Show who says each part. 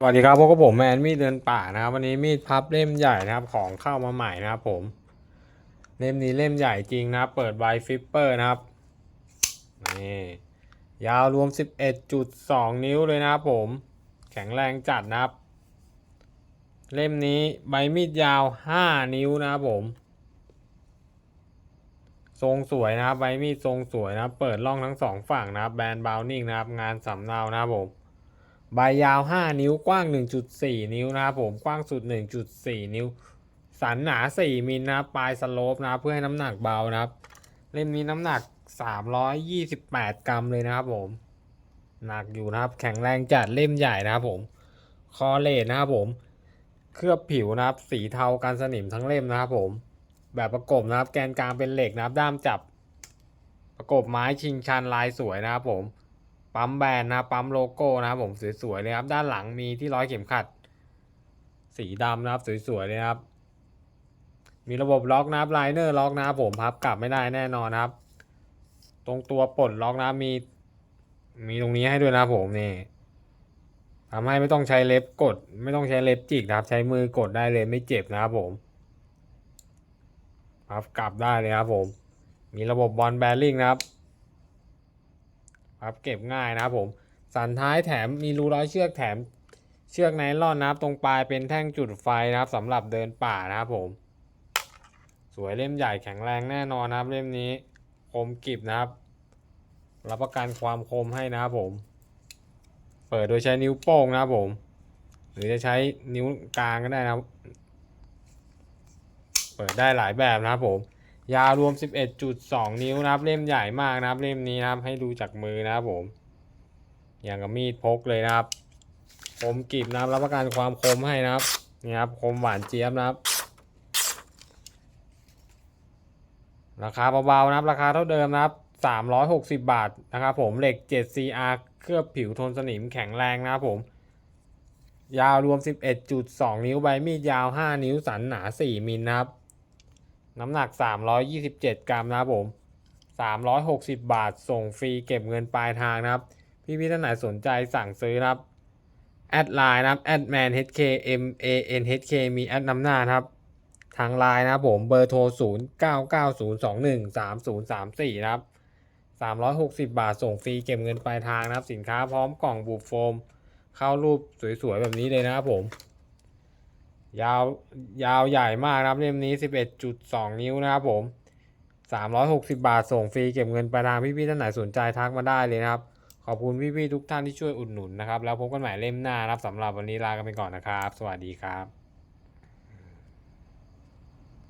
Speaker 1: สวัสดีครับพวกบผมแมนมีดเดินป่านะครับ วันนี้มีดพับเล่มใหญ่นะครับ ของเข้ามาใหม่นะครับผม เล่มนี้เล่มใหญ่จริงนะครับเปิดไวฟิปเปอร์นะครับนี่ยาวรวม 11.2 นิ้วเลยนะครับผม แข็งแรงจัดนะครับ เล่มนี้ใบมีดยาว 5 นิ้วนะครับผม ทรงสวยนะครับใบมีดทรงสวยนะครับ เปิดร่องทั้งสองฝั่งนะครับ แบรนด์บาวนิ่งนะครับ งานสำเนานะครับผม ใบยาว 5 นิ้วกว้าง 1.4 นิ้วนะครับผมกว้างสุด 1.4 นิ้ว สันหนา 4มิลนะครับปลายสโลปนะเพื่อให้น้ำหนักเบานะครับ เล่มนี้น้ำหนัก 328 กรัมเลยนะครับผมหนักอยู่นะครับ แข็งแรงจัดเล่มใหญ่นะครับผม คอเลสนะครับผม เคลือบผิวนะครับ สีเทากันสนิมทั้งเล่มนะครับผม แบบประกบนะครับ แกนกลางเป็นเหล็กนะครับ ด้ามจับ ประกบไม้ชิงชันลายสวยนะครับผม ปั๊มแบรนด์นะปั๊มโลโก้นะครับผมสวยๆเลยครับด้านหลังมีที่ร้อยเข็มขัด สีดำนะครับสวยๆเลยครับมีระบบล็อกนะครับไลเนอร์ล็อกนะครับผมพับกลับไม่ได้แน่นอนนะครับ ตรงตัวปลดล็อกนะมี มีตรงนี้ให้ด้วยนะผมนี่ทำให้ไม่ต้องใช้เล็บกด ไม่ต้องใช้เล็บจิกนะครับ ใช้มือกดได้เลยไม่เจ็บนะครับผมพับกลับได้เลยครับผม มีระบบบอลแบริ่งนะครับ ครับเก็บง่ายนะครับผม สันท้ายแถมมีรูร้อยเชือกแถมเชือกไนลอนนะครับ ตรงปลายเป็นแท่งจุดไฟนะครับสำหรับเดินป่านะครับผม สวยเล่มใหญ่แข็งแรงแน่นอนนะครับ เล่มนี้คมกริบนะครับ รับประกันความคมให้นะครับผม เปิดโดยใช้นิ้วโป้งนะครับผม หรือจะใช้นิ้วกลางก็ได้นะครับ เปิดได้หลายแบบนะครับผม ยาวรวม 11.2 นิ้วนะครับ เล่มใหญ่มากนะครับ เล่มนี้นะครับ ให้ดูจากมือนะครับผม อย่างกับมีดพกเลยนะครับ คมกริบนะครับรับประกันความคมให้นะครับ นี่ครับ คมหวานเจี๊ยบนะครับ ราคาเบาๆนะครับ ราคาเท่าเดิมนะครับ 360 บาทนะครับผม เหล็ก 7CR เคลือบผิวทนสนิมแข็งแรงนะครับผม ยาวรวม 11.2 นิ้ว ใบมีดยาว 5 นิ้ว สันหนา 4มิลนะครับ น้ำหนัก 327 กรัมนะครับผม360 บาท ส่งฟรีเก็บเงินปลายทางนะครับ พี่พี่ๆท่านไหนสนใจสั่งซื้อนะครับ แอดไลน์นะครับแอดแมน HK M A N HK มีแอดนำหน้านะครับ ทางไลน์นะครับผมเบอร์โทร 0 9 9 0 2 1 3 0 3 4 นะครับ 360 บาท ส่งฟรีเก็บเงินปลายทางนะครับ สินค้าพร้อมกล่องบุบโฟม เข้ารูปสวยๆ แบบนี้เลยนะครับผม ยาวยาวใหญ่มากนะครับเล่มนี้ 11.2 นิ้วนะครับผม 360 บาทส่งฟรีเก็บเงินปลายทางพี่ๆท่านไหนสนใจทักมาได้เลยนะครับ ขอบคุณพี่ๆทุกท่านที่ช่วยอุดหนุนนะครับ แล้วพบกันใหม่เล่มหน้านะครับสำหรับวันนี้ลากันไปก่อนนะครับ สวัสดีครับ